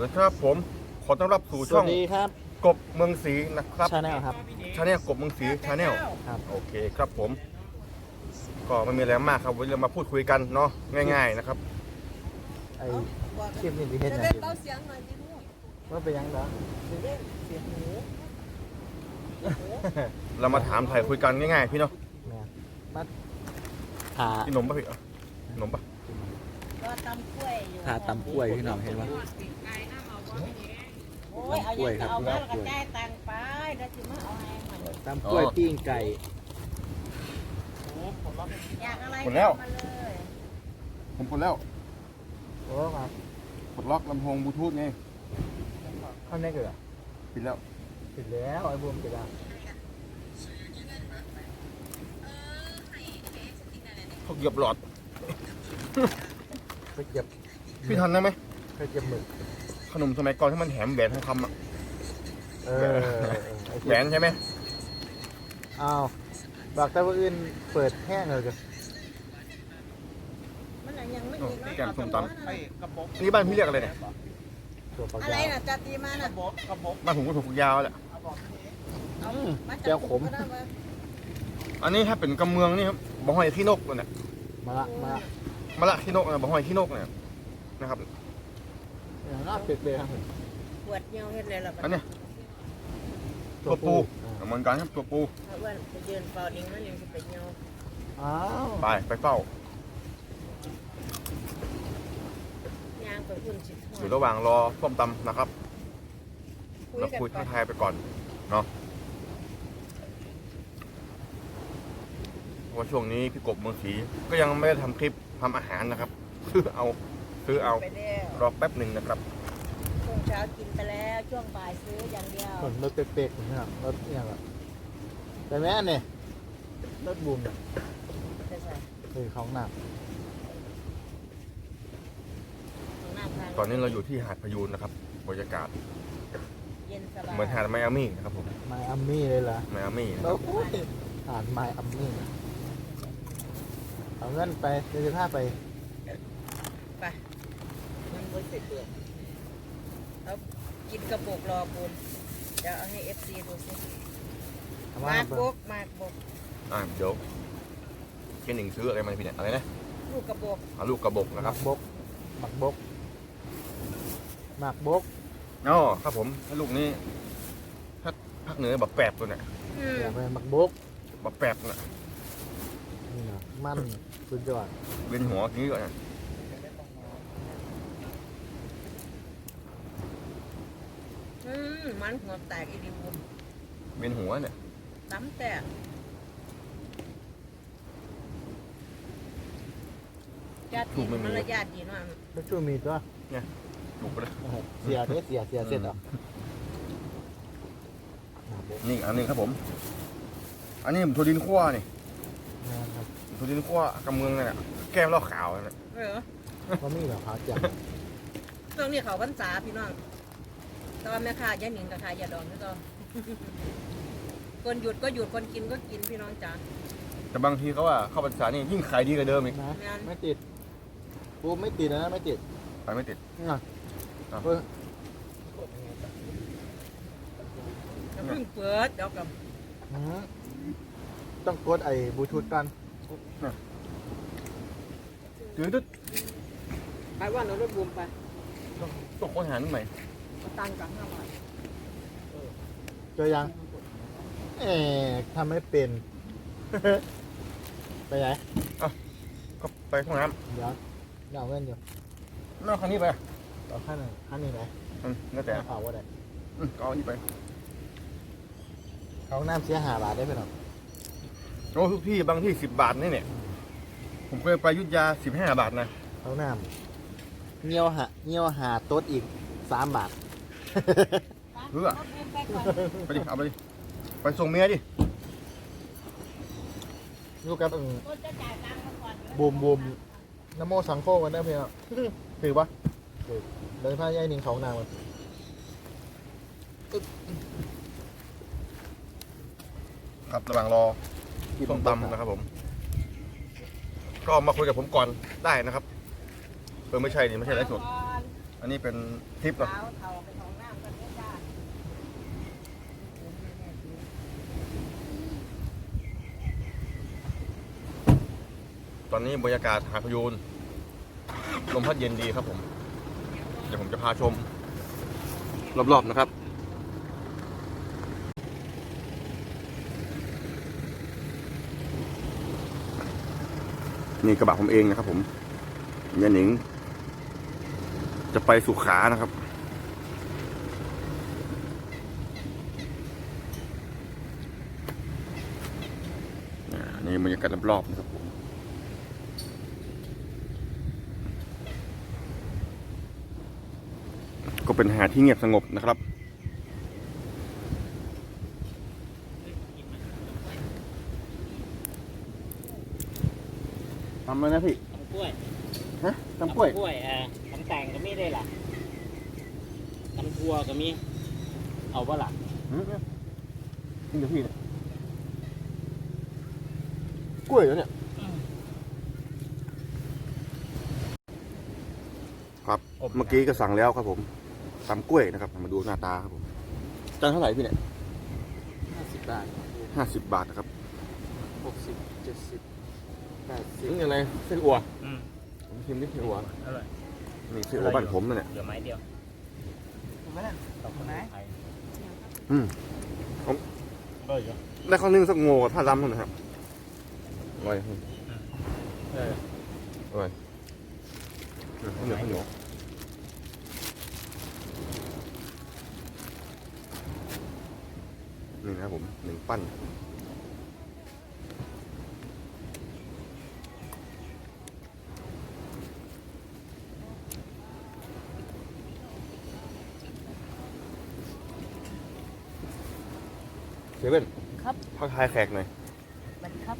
วัสดีครับผมขอต้อนรับสู่สช่วัองสดีครับกบเมืองศรีนะครับชาแนลครับ ชาแนลกบเมืองศรีชาแนลครับ โอเคครับผม ก็ไม่มีอะไรมากครับวันนี้เรามาพูดคุยกันเนาะง่าย ๆนะครับ ไอ้คลิปนี้ที่เฮ็ดจะหยังเล่นอยู่เบาเสียงหน่อยดิลูกว่าเป็นหยังเหรอเล่นเสียงหนูเรามาถามถ่ายคุยกันง่ายๆพี่เนาะแม่มาถากินนมป่ะพี่เอานมป่ะ ก็ตำกล้วยอยู่ถาตำกล้วยพี่น้องเห็นปะโอ้ยเอาอย่างจะเอามาแล้วก็จ่ายตังค์ไปแล้วถึงมาเอาให้มันตำกล้วยปิ้งไก่ อยากอะไรหมดแล้วมาเลยผมกดแล้วโอ้มาปลดล็อกลำโพงบลูทูธไงเข้าแน่เกิดอะปิดแล้วปิดแล้วไอ้บูมปิดแล้วเขาเหยียบหลอด ไปเก็บพี่ทันได้ไหมไปเก็บหมึกขนมสมัยก่อนที่มันแถมแหวนทองคำอะเออเออเออไอ้แหวนใช่ไหมอ้าวบอกแต่ว่าอื่นเปิดแห้งเลยกันมันยังไม่โอ้มีแกงส้มตไำนี่บ้านพี่เรียกอะไรเนี่ยตัวปลาอะไรยาวน่ะจัดตีมาน่ะบ้านผมก็ถูกฝักยาวแหละเอามาจัดแก้วขมก็ได้มาอันนี้ถ้าเป็นกำเมืองนี่ครับบ่ห้อยขี้นกเนี่ยมาละมาละ มะละขี้นกนะบ่ห้อยขี้นกเนี่ยนะครับ อย่างน่าเป็ดเลยครับปวดเหี่ยวเฮ็ดเลยล่ะอันเนี้ยตัวปูเหมือนกันครับตัวปูเอาอ้วนไปยืนเฝ้าดิ้งมันยังสิไปเหี่ยวอ้าวไปไปเฝ้า ย่างไปพุ่นสิอยู่ระหว่างรอส้มตำนะครับคุยเรากันคุยก่อทันกทายไปก่อนเนาะเพราะว่าช่วงนี้พี่กบเมืองศรีก็ยังไม่ได้ทำคลิป ทำอาหารนะครับซื้อเอาซื้อเอาไปแล้วรอแป๊บหนึ่งนะครับช่วงเช้ากินไปแล้วช่วงบ่ายซื้ออย่างเดียวเหมือนรถเป๊กๆนะครับรถเนี่ยแบบแต่แม่นเนี่ยรถบูมเนี่ยจะใส่คือของหนักของหน้าทางตอนนี้เราอยู่ที่หาดพยูนนะครับบรรยากาศเย็นสบายเหมือนหาดไมอามี่นะครับผมไมอามี่เลยเหรอไมอามี่นะคแล้รัวบ โอ้ยอ่านไมอามี่ เอาเงินไปเดี๋ยวจะพาไปไปมันบนเสร็จเปลือกเอากินกระปุกรอปูนเดี๋ยวเอาให้เอฟซีดูสิเอามามากบกมากบกอ่าเดี๋ยวเคนหนึ่งซื้ออะไรมาพี่เนี่ยอะไรนะลูกกระบอกเอาลูกกระบอกหนะคมัรับกบกหมักบกหมักบกอ๋อครับผมให้ลูกนี้ถ้าภาคเหนือแบบแปบตัวเนี่ยอืมอย่าไปหมักบกแบบแปบน่ะนี่นะมัน สุดยอดเวียนหัวอย่างนี้ก่อนนะอืมมันหัวแตกอีดีบุญเวียนหัวเนี่ยน้ำแตกญาติมารยาทดีเนาะแล้วช่วยมีตัวถูกไปเลยโอ้โหเสียเด้เสียเสียเสร็จเหรอหมักบกนี่อันหนึงครับผม อันนี้ผมถั่วดินขั้วนี่ นะครับถั่วดินขั้วกำเมืองเนี่ยน่ะแก้มเหล้าขาวเนี่ยเออว่ามีเหรอครับจังช่วงนี้เขาพรรษาพี่น้องแตอนแม่ค้ายายหนิงกับขายยาดองนี่ก็คนหยุดก็หยุดคนกินก็กินพี่น้องจ๋าแต่บางทีเขาว่าเข้าพรรษานี่ยิ่งขายดีกว่าเดิมอีกนะงานไม่ติดปูไม่ติดนะไม่ติดไปไม่ติดนี่ไงอะเพิ่งจะเพิ่งเปิดเดี๋ยวกับอื้อต้องกดไอ้บลูทูธกัน ถือตึ๊ดไปว่าเรารถบูมไปต้องค้นหาหนึ่งใหม่มาตังกับห้าบาทเจอยังเอ๊ะทำไม่เป็น ไปไหนก็ไปห้องน้เดี๋ยวเดี๋ยวเอาเงินอยู่ำนอกคันนี้ไปเอาขั้นหนึ่งขั้นนี้ไหนอืมแล้วแต่เอาว่าได้อืมก็เอาอันนี้ไป เขาน้ำเสียหาบาทได้ไหมหรอ โอ้ทุกที่บางที่สิบบาทนี่เนี่ย ผมเคยไปอยุทธยาสิบห้าบาทนะเขาน้ำเงี้ยวหาเงี้ยวหาโต๊ดอีกสามบาท เพื่อรถบูมไปก่อนไปดิเอาไปดิไปส่งเมียดิอยู่กับอืมรถจะจ่ายตังค์มาก่อนบูมบูมน้ำโมสังโคกันได้เพียงถือปะถือเดินผ้าย่ายหนิงเขานางมันครับระหว่างรอ ส้มตำนะครับผม ก็มาคุยกับผมก่อนได้นะครับเออไม่ใช่ดิไม่ใช่ไลฟ์สดก่อนอันนี้เป็นคลิปเหรอเท้าเท้าไปท้องน้ำกันเนี่ยจ้าตอนนี้บรรยากาศหาดพยูนลมพัดเย็นดีครับผม เดี๋ยวผมจะพาชม รอบๆนะครับ นี่กระบะผมเองนะครับ ผมยาหนิง จะไปสุขานะครับ นี่บรรยากาศรอบๆนะครับผมก็เป็นหาที่เงียบสงบนะครับ ทำเลยนะพี่ทำกล้วยฮะทำกล้วยกล้วยเอ่าทำแต่งก็มีได้ล่ะทำทัวก็มี เอาปะล่ะอืมนี่เดี๋ยวพี่เนี่ยกล้วยเหรอเนี่ยครับเมื่อกี้ก็สั่งแล้วครับผมตำกล้วยนะครับ มาดูหน้าตาครับผมจานเท่าไหร่พี่เนี่ยห้าสิบบาทห้าสิบบาทนะครับหกสิบเจ็ดสิบแปดสิบ นี่อะไรเส้นอัวอืมผมชิมดิเส้นอัวอร่อยนี่เส้นอัวบ้านผมนั่นแหละเหลือไม้เดียวถูกไหมเนี่ยตอกไม้ไทยอืมอร่อยอยู่ได้ข้าวนึ่งสักโง่กับท่าดำนะครับอร่อยครับเอออร่อยอืมข้าวเหนียวข้าวเหนียวนี่นะครับผมหนึ่งปั้น เซเว่นครับพักทายแขกหน่อยสวัสดีครับ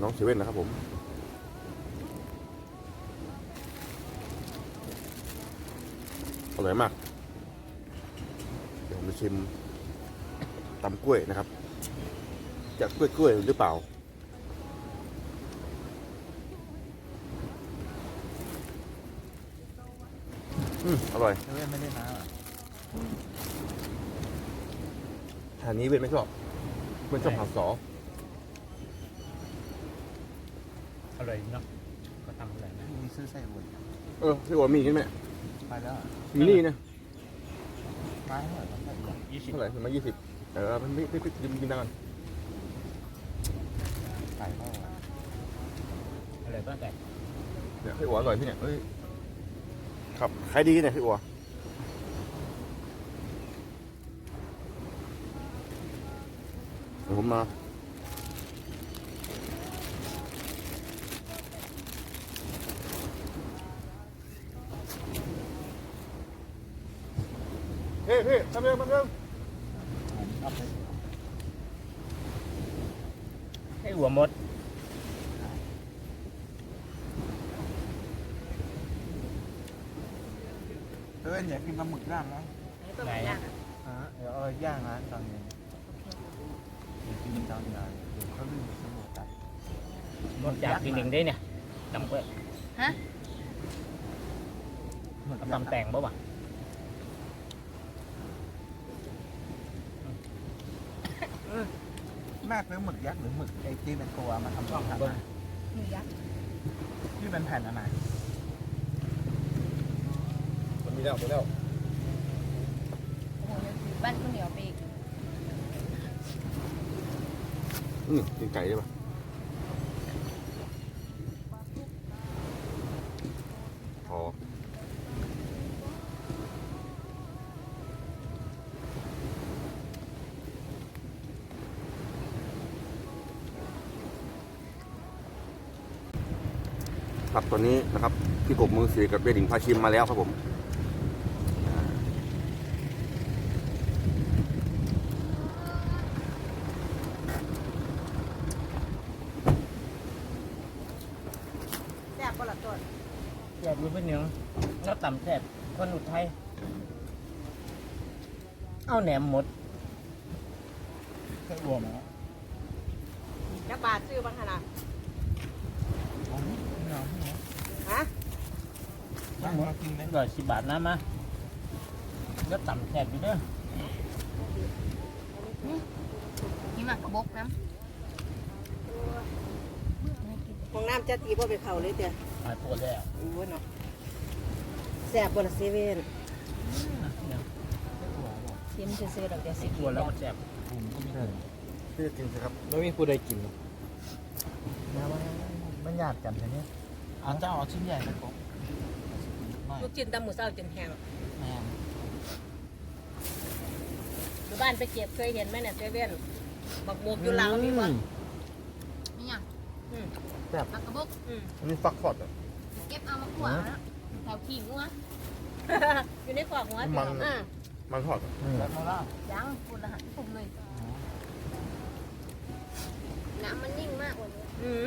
น้องเซเว่นนะครับผม อร่อยมาก เดี๋ยวผมจะชิมตำกล้วยนะครับ จะกล้วยกล้วยๆหรือเปล่า อืมอร่อย เซเว่นไม่ได้น้ำอ่ะทานนี้เว้นไม่ชอบเว้นชอบผัดสออร่อยเนาะก็ทำอร่อยนะมีซื้อไส้อั่วเออพี่โอมีกันไหมไปแล้วอะมีนี่นะไม้เท่าไหร่ครับไส้อั่วยี่สิบเท่าไหร่ถึงมายี่สิบเออมันไม่ไม่ไม่ยืมกินตังค์กันไก่เท่าไหร่อร่อยก็แต่เนี่ยพี่อัวอร่อยพี่เนี่ยเอ้ยครับขายดีเนี่ยพี่อัวเดี๋ยวผมมาเฮ้พี่ทำเรื่องทำเรื่องเอาไกกินปลาหมึกย่างนะนี่ก็ไม่ยากอะอ่าเดี๋ยวเอาย่างร้านตอนนี้เดี๋ยวกินตอนไหนเดี๋ยวเขาลืมสมุดตัดนอกจากกินหนึ่งได้เนี่ยตำกล้วยฮะ หมึกเอาย่างตำแต่งบ่วะแม่ซื้อหมึกยักษ์หรือหมึกไอ้ที่เป็นตัวมาทำช่องทำเบิ้งหมูยักษ์ที่เป็นแผ่นอันไหนมันมีแล้วมีแล้วโอ้โหยังถือบ้านข้าวเหนียวไปอีก อืมกินไก่ได้ปะอ๋อครับตอนนี้นะครับพี่กบมือสีกับเบดิ่งพาชิมมาแล้วครับผม แซ่บปะล่ะต้นแซ่บรู้เป็นยังแล้วตำแซ่บคนอุทัยเอาแหนมหมดไส้อั่วมาจักบาทซื้อบ้างขนาดอ๋อไม่เอาไม่เอาฮะมามากินเลยร้อยสิบบาทนะมาก็ต่ำแสบอยู่เด้อนี่หมักกระบกน้ห้องน้ำจะตีบ่ไปเข้าเลยเด้อหายปวดแล้วโอ้ยเนาะแซ่บบ่ล่ะเซเว่นเนี่ยชิมซื่อๆดอกเดี๋ยวสิปวดแล้วก็แสบพี่จะกินสิครับไม่มีผู้ใดกินหรอกนะมันมันหยาดกันแค่นี้อาเจ้าเอาชิ้นใหญ่ไปกบไม่ลูกชิ้นตำหมูเศร้าจนแห้งแม่อยู่บ้านไปเก็บเคยเห็นไหมเนี่ยเซเว่นบักหมกอยู่ลาวมีบ่ำนี่ยังอืมหมักกระบกอืมอันนี้ฟักทอดอะ เก็บเอามาขวาแล้วแถวขี้งัวอยู่ในขอกหัวมัน อ่ามันทอดอะแล้วมาล่ายังคุณรหัสผมเลยน้ำมันนิ่งมากวันนี้อืม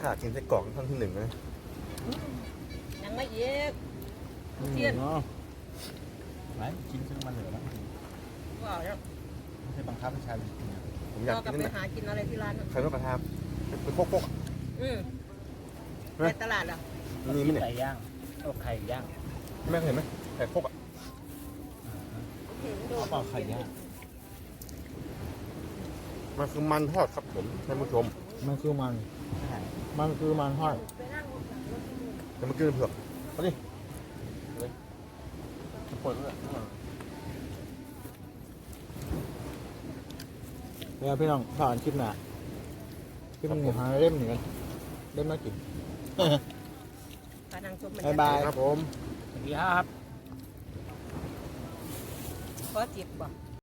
ถ้ากินไส้กรอกท่านที่หนึ่งนะยังไม่เย็กเทียน เนาะไหนกินซึ่งมันเหลือแล้วว้าวแล้วไม่ใช่บังคับให้ชายกินนะผมอยากก็กลับกินไปนั่นแหละหากินอะไรที่ร้านน่ะไข่นกกระทาเป็นโคกๆอะอืมเฮ้ ในยตลาดอะมันมีไหมเนี่ยไก่ย่างเอาไข่ย่างแม่เคยเห็นไหมไข่โคกอะเอาเปล่าไข่ย่างมันคือมันทอดครับผมท่านผู้ชมมันคือมัน มันคือมันทอดแต่มันกินเผือกเอาดิเลยเปิดเลยเนี่ยพี่น้องผ่านคลิปหนาคลิปหนึ่งหาเล่มหนึ่งกันเล่มมากิน พานังชมบ๊ายบายครับผม สวัสดีครับก็จิบบ่